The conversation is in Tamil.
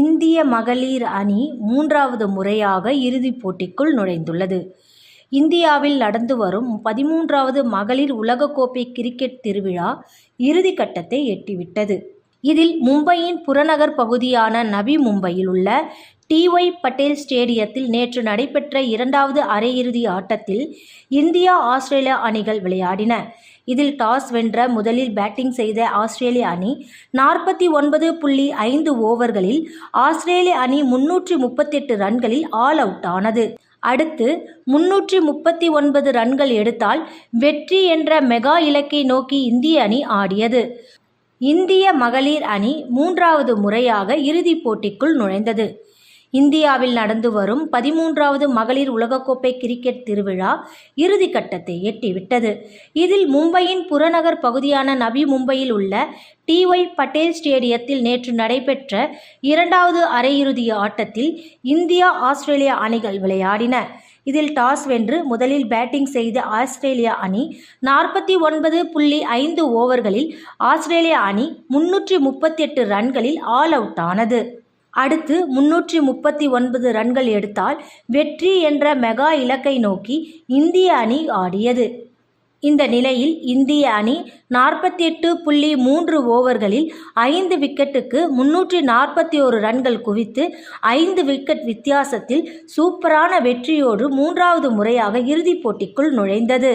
இந்திய மகளிர் அணி மூன்றாவது முறையாக இறுதிப் போட்டிக்குள் நுழைந்துள்ளது. இந்தியாவில் நடந்து வரும் பதிமூன்றாவது மகளிர் உலகக்கோப்பை கிரிக்கெட் திருவிழா இறுதிக்கட்டத்தை எட்டிவிட்டது. இதில் மும்பையின் புறநகர் பகுதியான நவி மும்பையில் உள்ள டிஒய் பட்டேல் படேல் ஸ்டேடியத்தில் நேற்று நடைபெற்ற இரண்டாவது அரையிறுதி ஆட்டத்தில் இந்தியா ஆஸ்திரேலியா அணிகள் விளையாடின. இதில் டாஸ் வென்ற முதலில் பேட்டிங் செய்த ஆஸ்திரேலிய அணி நாற்பத்தி ஒன்பது புள்ளி ஐந்து ஓவர்களில் ஆஸ்திரேலிய அணி முன்னூற்று முப்பத்தெட்டு ரன்களில் ஆல் அவுட் ஆனது. அடுத்து முன்னூற்றி முப்பத்தி ஒன்பது ரன்கள் எடுத்தால் வெற்றி என்ற மெகா இலக்கை நோக்கி இந்திய அணி ஆடியது. இந்திய மகளிர் அணி மூன்றாவது முறையாக இறுதிப் போட்டிக்குள் நுழைந்தது. இந்தியாவில் நடந்து வரும் பதிமூன்றாவது மகளிர் உலகக்கோப்பை கிரிக்கெட் திருவிழா இறுதிக் கட்டத்தை எட்டிவிட்டது. இதில் மும்பையின் புறநகர் பகுதியான நபி மும்பையில் உள்ள டி. ஒய். படேல் ஸ்டேடியத்தில் நேற்று நடைபெற்ற இரண்டாவது அரையிறுதி ஆட்டத்தில் இந்தியா ஆஸ்திரேலியா அணிகள் விளையாடின. இதில் டாஸ் வென்று முதலில் பேட்டிங் செய்த ஆஸ்திரேலிய அணி நாற்பத்தி ஒன்பது புள்ளி ஐந்து ஓவர்களில் ஆஸ்திரேலிய அணி முன்னூற்று முப்பத்தெட்டு ரன்களில் ஆல் அவுட் ஆனது. அடுத்து முன்னூற்றி முப்பத்தி ஒன்பது ரன்கள் எடுத்தால் வெற்றி என்ற மெகா இலக்கை நோக்கி இந்திய அணி ஆடியது. இந்த நிலையில் இந்திய அணி நாற்பத்தி எட்டு புள்ளி மூன்று ஓவர்களில் ஐந்து விக்கெட்டுக்கு முந்நூற்றி நாற்பத்தி ஒரு ரன்கள் குவித்து ஐந்து விக்கெட் வித்தியாசத்தில் சூப்பரான வெற்றியோடு மூன்றாவது முறையாக இறுதிப் போட்டிக்குள் நுழைந்தது.